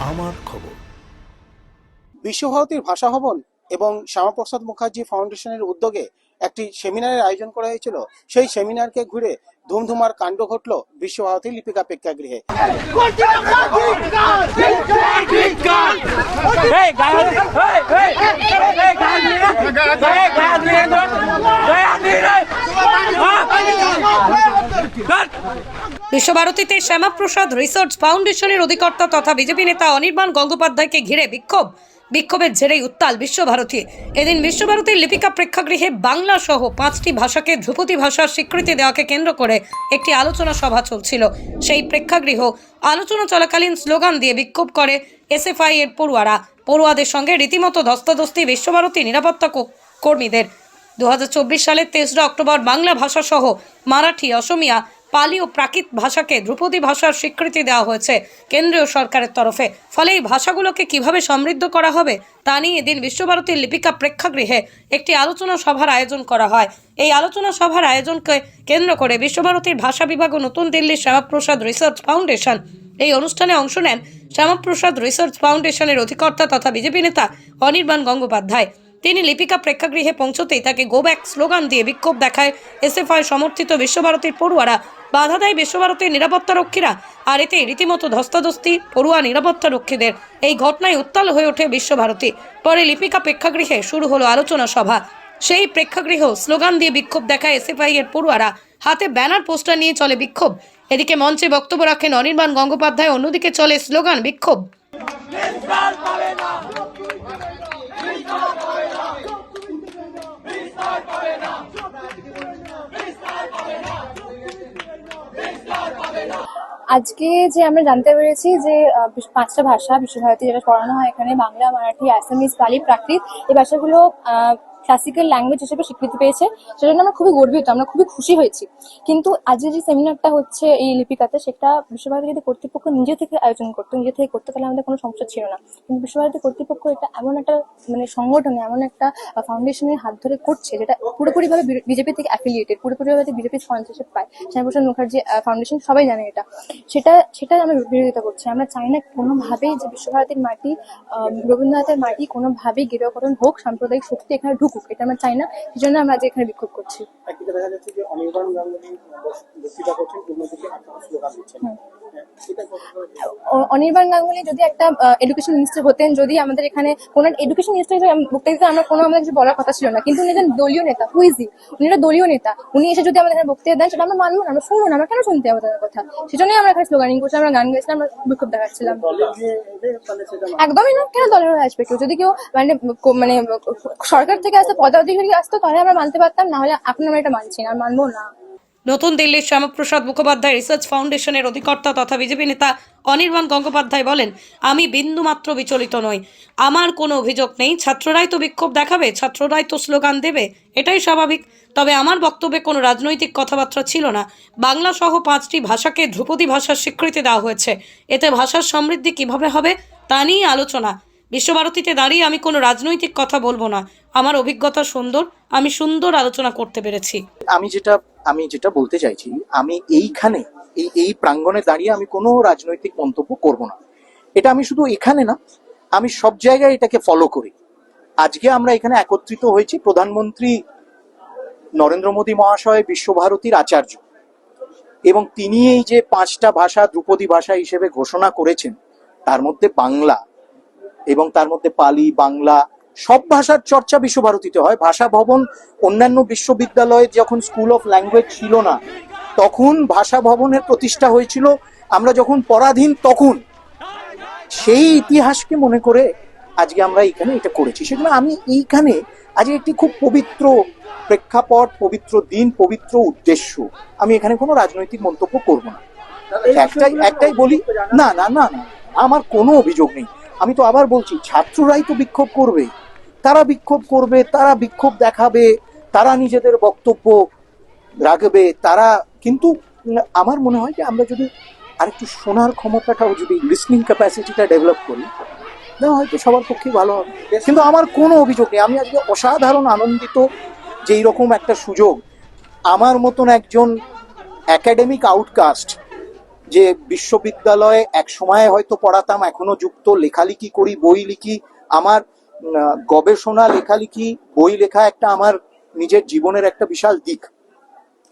আমার খবর বিশ্বভারতীর ভাষা ভবন এবং শ্যামাপ্রসাদ মুখার্জি ফাউন্ডেশনের উদ্যোগে একটি সেমিনারের আয়োজন করা হয়েছিল সেই সেমিনারকে ঘুরে ধুমধুমার কাণ্ড ঘটল বিশ্বভারতী লিপিকা প্রেক্ষাগৃহে বিশ্বভারতীতে শ্যামাপ্রসাদ রিসার্চ ফাউন্ডেশনের অধিকর্তা তথা বিজেপি নেতা অনির্বাণ গঙ্গোপাধ্যায়কে ঘিরে বিক্ষোভ। বিক্ষোভের জেরেই উত্তাল বিশ্বভারতী। এদিন বিশ্বভারতীর লিপিকা প্রেক্ষাগৃহে বাংলা সহ পাঁচটি ভাষাকে ধ্রুপদী ভাষার স্বীকৃতি দেওয়াকে কেন্দ্র করে একটি আলোচনা সভা চলছিল। সেই প্রেক্ষাগৃহ আলোচনা চলাকালীন স্লোগান দিয়ে বিক্ষোভ করে এসএফআই এর পড়ুয়ারা। পড়ুয়াদের সঙ্গে রীতিমতো ধস্তাধস্তি বিশ্বভারতী নিরাপত্তা কর্মীদের। দু হাজার চব্বিশ সালের তেসরা অক্টোবর বাংলা ভাষা সহ মারাঠি, অসমিয়া, পালি ও প্রাকৃত ভাষাকে ধ্রুপদী ভাষার স্বীকৃতি দেওয়া হয়েছে কেন্দ্রীয় সরকারের তরফে। ফলে এই ভাষাগুলোকে কীভাবে সমৃদ্ধ করা হবে তা নিয়ে এদিন বিশ্বভারতীর লিপিকা প্রেক্ষাগৃহে একটি আলোচনা সভার আয়োজন করা হয়। এই আলোচনা সভার আয়োজনকে কেন্দ্র করে বিশ্বভারতীর ভাষা বিভাগ ও নতুন দিল্লির শ্যামাপ্রসাদ রিসার্চ ফাউন্ডেশন। এই অনুষ্ঠানে অংশ নেন শ্যামাপ্রসাদ রিসার্চ ফাউন্ডেশনের অধিকর্তা তথা বিজেপি নেতা অনির্বাণ গঙ্গোপাধ্যায়। তিনি লিপিকা প্রেক্ষাগৃহে পৌঁছতেই তাকে গো ব্যাক স্লোগান দিয়ে বিক্ষোভ দেখায়। এসএফআই সমর্থিত বিশ্বভারতীর পড়ুয়ারা। বাধা দেয় বিশ্বভারতীর নিরাপত্তা রক্ষীরা। আর এতে রীতিমতো ধস্তাধস্তি পড়ুয়া নিরাপত্তা রক্ষীদের। এই ঘটনায় উত্তাল হয়ে ওঠে বিশ্বভারতী। পরে লিপিকা প্রেক্ষাগৃহে শুরু হলো আলোচনা সভা। সেই প্রেক্ষাগৃহ স্লোগান দিয়ে বিক্ষোভ দেখায় এসএফআই এর পড়ুয়ারা। হাতে ব্যানার, পোস্টার নিয়ে চলে বিক্ষোভ। এদিকে মঞ্চে বক্তব্য রাখেন অনির্বাণ গঙ্গোপাধ্যায়। অন্যদিকে চলে স্লোগান বিক্ষোভ। আজকে যে আমরা জানতে পেরেছি যে পাঁচটা ভাষা বিশ্বভারতী যেটা পড়ানো হয় এখানে, বাংলা, মারাঠি, আসামিজ পালি প্রাকৃত, এই ভাষাগুলো ক্লাসিক্যাল ল্যাঙ্গুয়েজ হিসেবে স্বীকৃতি পেয়েছে, সেজন্য আমরা খুবই গর্বিত, আমরা খুবই খুশি হয়েছি। কিন্তু আজকে যে সেমিনারটা হচ্ছে এই লিপিকাতে, সেটা বিশ্বভারতী যদি কর্তৃপক্ষ নিজে থেকে আয়োজন করতো, নিজে থেকে করতে, তাহলে আমাদের কোনো সমস্যা ছিল না। কিন্তু বিশ্বভারতী কর্তৃপক্ষ এটা এমন একটা মানে সংগঠনে এমন একটা ফাউন্ডেশনের হাত ধরে করছে, যেটা পুরোপুরিভাবে বিজেপি থেকে অ্যাফিলিয়েটেড পুরোপুরিভাবে বিজেপি স্পন্সরশিপ পায়, শ্যামপ্রসাদ মুখার্জি ফাউন্ডেশন সবাই জানে এটা। সেটা সেটা আমরা বিরোধিতা করছি। আমরা চাই না কোনোভাবেই যে বিশ্বভারতীর মাটি রবীন্দ্রনাথের মাটি কোনোভাবেই গেরুয়াকরণ হোক, সাম্প্রদায়িক শক্তি এখানে ঢুকুক এটা আমরা চাই না। সেই জন্য আমরা আজ এখানে বিক্ষোভ করছি। একদিকে দেখা যাচ্ছে যে অনির্বাণ গাঙ্গুলি বক্তৃতা করছেন অন্যদিকে স্লোগান দিচ্ছেন। এটা কতটা অ- অনির্বাণ গাঙ্গুলি যদি একটা এডুকেশন মিনিস্টার হতেন, যদি আমাদের এখানে কোনো এডুকেশন মিনিস্টার দিতে আমরা কোনো আমাদের কিছু বলার কথা ছিল না। কিন্তু উনি একজন দলীয় নেতা হুইজি উনি একটা দলীয় নেতা। উনি এসে যদি আমাদের এখানে বক্তৃতা দেন, সেটা আমরা মানবো না, আমরা শুনব না, আমরা কেন শুনতে হবে তাদের কথা? সেজন্যই আমরা এখানে স্লোগানিং করছিলাম, আমরা গান গাইছিলাম, আমরা বিক্ষোভ দেখাচ্ছিলাম। একদমই না, কেন দলের হয়ে আসবে কেউ? যদি কেউ মানে মানে সরকার থেকে আসতে পদাধিকারী আসতো, তাহলে আমরা মানতে পারতাম, না হলে এখন আমরা এটা মানছি না মানবো না। নতুন দিল্লির শ্যামাপ্রসাদ মুখোপাধ্যায় রিসার্চ ফাউন্ডেশনের অধিকর্তা তথা বিজেপি নেতা অনির্বাণ গঙ্গোপাধ্যায় বলেন, আমি বিন্দুমাত্র বিচলিত নই। আমার কোনো অভিযোগ নেই। ছাত্ররাই তো বিক্ষোভ দেখাবে, ছাত্ররাই তো স্লোগান দেবে। এটাই স্বাভাবিক। তবে আমার বক্তব্যে কোনো রাজনৈতিক কথাবার্তা ছিল না। বাংলা সহ পাঁচটি ভাষাকে ধ্রুপদী ভাষার স্বীকৃতি দেওয়া হয়েছে। এতে ভাষার সমৃদ্ধি কীভাবে হবে তা নিয়ে আলোচনা। বিশ্বভারতীতে দাঁড়িয়ে আমি কোনো রাজনৈতিক কথা বলব না। আমার অভিজ্ঞতা সুন্দর, আমি সুন্দর আলোচনা করতে পেরেছি। আমি যেটা আমি যেটা বলতে চাইছি, আমি এইখানে, এই এই প্রাঙ্গণে দাঁড়িয়ে আমি কোনো রাজনৈতিক মন্তব্য করব না। এটা আমি শুধু এখানে না, আমি সব জায়গায় এটাকে ফলো করি। আজকে আমরা এখানে একত্রিত হয়েছি প্রধানমন্ত্রী নরেন্দ্র মোদী মহাশয়, বিশ্বভারতীর আচার্য। এবং তিনি এই যে পাঁচটা ভাষা, ধ্রুপদী ভাষা হিসেবে ঘোষণা করেছেন, তার মধ্যে বাংলা। এবং তার মধ্যে পালি বাংলা সব ভাষার চর্চা বিশ্বভারতীতে হয়। ভাষা ভবন অন্যান্য বিশ্ববিদ্যালয়ে যখন স্কুল অফ ল্যাঙ্গুয়েজ ছিল না তখন ভাষা ভবনের প্রতিষ্ঠা হয়েছিল। আমরা যখন পরাধীন তখন সেই ইতিহাসকে মনে করে আজকে আমরা এখানে এটা করেছি। সেজন্য আমি এইখানে আজকে একটি খুব পবিত্র প্রেক্ষাপট পবিত্র দিন পবিত্র উদ্দেশ্য। আমি এখানে কোনো রাজনৈতিক মন্তব্য করব না। একটাই একটাই বলি না না না না আমার কোনো অভিযোগ নেই। আমি তো আবার বলছি, ছাত্ররাই তো বিক্ষোভ করবে। তারা বিক্ষোভ করবে, তারা বিক্ষোভ দেখাবে, তারা নিজেদের বক্তব্য রাখবে, তারা কিন্তু আমার মনে হয় যে আমরা যদি আরেকটু শোনার ক্ষমতাটাও যদি লিসনিং ক্যাপাসিটিটা ডেভেলপ করি তাহলে হয়তো সবার পক্ষে ভালো হবে। কিন্তু আমার কোনো অভিযোগ নেই। আমি আজকে অসাধারণ আনন্দিত যে এইরকম একটা সুযোগ, আমার মতন একজন একাডেমিক আউটকাস্ট যে বিশ্ববিদ্যালয়ে এক সময়ে হয়তো পড়াতাম, এখনও যুক্ত, লেখালেখি করি, বই লিখি। আমার গবেষণা, লেখালেখি, বই লেখা একটা আমার নিজের জীবনের একটা বিশাল দিক।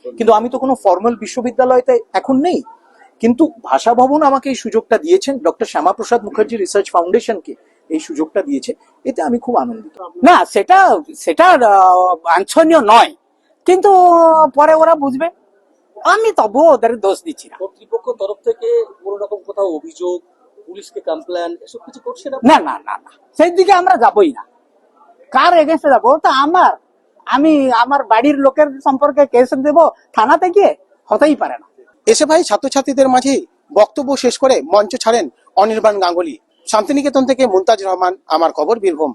কিন্তু আমি তো কোনো ফর্মাল বিশ্ববিদ্যালয়তে এখন নেই। কিন্তু ভাষা ভবন আমাকে এই সুযোগটা দিয়েছেন, ডক্টর শ্যামাপ্রসাদ মুখার্জি রিসার্চ ফাউন্ডেশনকে এই সুযোগটা দিয়েছে। এতে আমি খুব আনন্দিত। না, সেটা সেটা বাঞ্ছনীয় নয়। কিন্তু পরে ওরা বুঝবে। আমি তবুও ওদের দোষ দিচ্ছি না। কর্তৃপক্ষ তরফ থেকে কোনো রকম কোথাও অভিযোগ পুলিশকে কমপ্লেন এসব কিছু করছে না না না না না। সেই দিকে আমরা যাবই না। কার এগেনস্টে যাব? তো আমার। আমি আমার বাড়ির লোকের সম্পর্কে কেস দেব থানাতে গিয়ে? হতেই পারে না। এসে ভাই ছাত্রছাত্রীদের মাঝে বক্তব্য শেষ করে মঞ্চ ছাড়েন অনির্বাণ গাঙ্গুলি। শান্তিনিকেতন থেকে মুনতাজ রহমান আমার খবর বীরভূম।